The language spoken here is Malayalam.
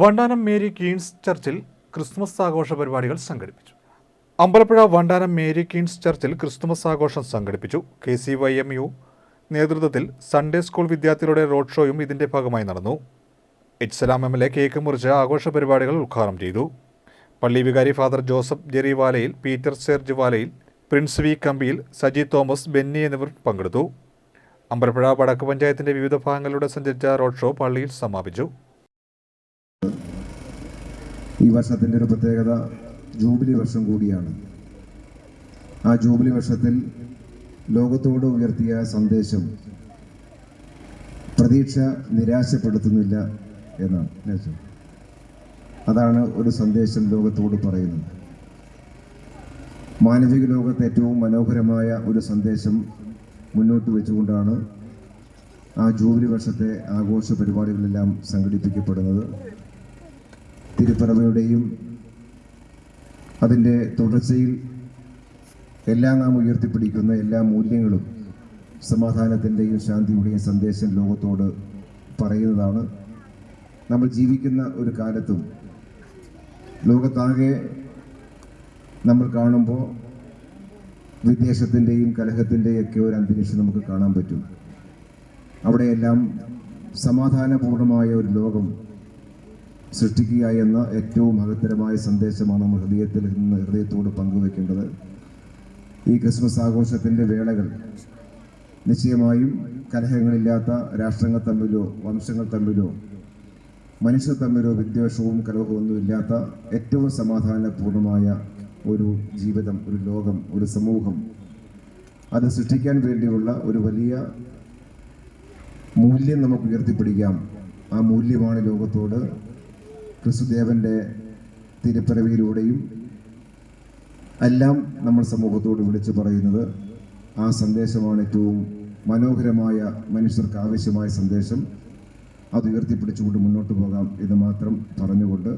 വണ്ടാനം മേരി കീൻസ് ചർച്ചിൽ ക്രിസ്മസ് ആഘോഷ പരിപാടികൾ സംഘടിപ്പിച്ചു. അമ്പലപ്പുഴ വണ്ടാനം മേരി കീൻസ് ചർച്ചിൽ ക്രിസ്തുമസ് ആഘോഷം സംഘടിപ്പിച്ചു. K C Y M U നേതൃത്വത്തിൽ സൺഡേ സ്കൂൾ വിദ്യാർത്ഥികളുടെ റോഡ് ഷോയും ഇതിന്റെ ഭാഗമായി നടന്നു. H Salam M L A cake മുറിച്ച് ആഘോഷ പരിപാടികൾ ഉദ്ഘാടനം ചെയ്തു. പള്ളി വികാരി father Joseph ജെറിവാലയിൽ Peter surge Valayil Prince V Kambiyil Saji Thomas Benny എന്നിവർ പങ്കെടുത്തു. അമ്പലപ്പുഴ വടക്ക് പഞ്ചായത്തിന്റെ വിവിധ ഭാഗങ്ങളിലൂടെ സഞ്ചരിച്ച റോഡ് ഷോ പള്ളിയിൽ സമാപിച്ചു. ഈ വർഷത്തിന്റെ ഒരു പ്രത്യേകത ജൂബിലി വർഷം കൂടിയാണ്. ആ ജൂബിലി വർഷത്തിൽ ലോകത്തോട് ഉയർത്തിയ സന്ദേശം പ്രതീക്ഷ നിരാശപ്പെടുത്തുന്നില്ല എന്നാണ്. അതാണ് ഒരു സന്ദേശം ലോകത്തോട് പറയുന്നത്. മാനവിക ലോകത്ത് ഏറ്റവും മനോഹരമായ ഒരു സന്ദേശം മുന്നോട്ട് വെച്ചുകൊണ്ടാണ് ആ ജൂബിലി വർഷത്തെ ആഘോഷ പരിപാടികളെല്ലാം സംഘടിപ്പിക്കപ്പെടുന്നത്. തിരുപ്പറവയുടെയും അതിന്റെ തുടർച്ചയിൽ എല്ലാം നാം ഉയർത്തിപ്പിടിക്കുന്ന എല്ലാ മൂല്യങ്ങളും സമാധാനത്തിന്റെയും ശാന്തിയുടെയും സന്ദേശം ലോകത്തോട് പറയുന്നതാണ്. നമ്മൾ ജീവിക്കുന്ന ഒരു കാലത്തും ലോകത്താകെ നമ്മൾ കാണുമ്പോൾ വിദ്വേഷത്തിന്റെയും കലഹത്തിന്റെയും ഒക്കെ ഒരു അന്തരീക്ഷം നമുക്ക് കാണാൻ പറ്റും. അവിടെയെല്ലാം സമാധാനപൂർണമായ ഒരു ലോകം സൃഷ്ടിക്കുക എന്ന ഏറ്റവും മഹത്തരമായ സന്ദേശമാണ് നമ്മൾ ഹൃദയത്തിൽ നിന്ന് ഹൃദയത്തോട് പങ്കുവെക്കേണ്ടത് ഈ ക്രിസ്മസ് ആഘോഷത്തിന്റെ വേളകൾ നിശ്ചയമായും കലഹങ്ങളില്ലാത്ത രാഷ്ട്രങ്ങൾ തമ്മിലോ വംശങ്ങൾ തമ്മിലോ മനുഷ്യർ തമ്മിലോ വിദ്വേഷവും കലഹവും ഒന്നും ഇല്ലാത്ത ഏറ്റവും സമാധാനപൂർണമായ ഒരു ജീവിതം ഒരു ലോകം ഒരു സമൂഹം. അത് സൃഷ്ടിക്കാൻ വേണ്ടിയുള്ള ഒരു വലിയ മൂല്യം നമുക്ക് ഉയർത്തിപ്പിടിക്കാം. ആ മൂല്യമാണ് ലോകത്തോട് ക്രിസ്തുദേവന്റെ തിരുപ്പിറവിയിലൂടെയും എല്ലാം നമ്മൾ സമൂഹത്തോട് വിളിച്ചു പറയുന്നത് ആ സന്ദേശമാണ് ഏറ്റവും മനോഹരമായ മനുഷ്യർക്ക് ആവശ്യമായ സന്ദേശം. അത് ഉയർത്തിപ്പിടിച്ചുകൊണ്ട് മുന്നോട്ട് പോകാം എന്ന് മാത്രം പറഞ്ഞുകൊണ്ട്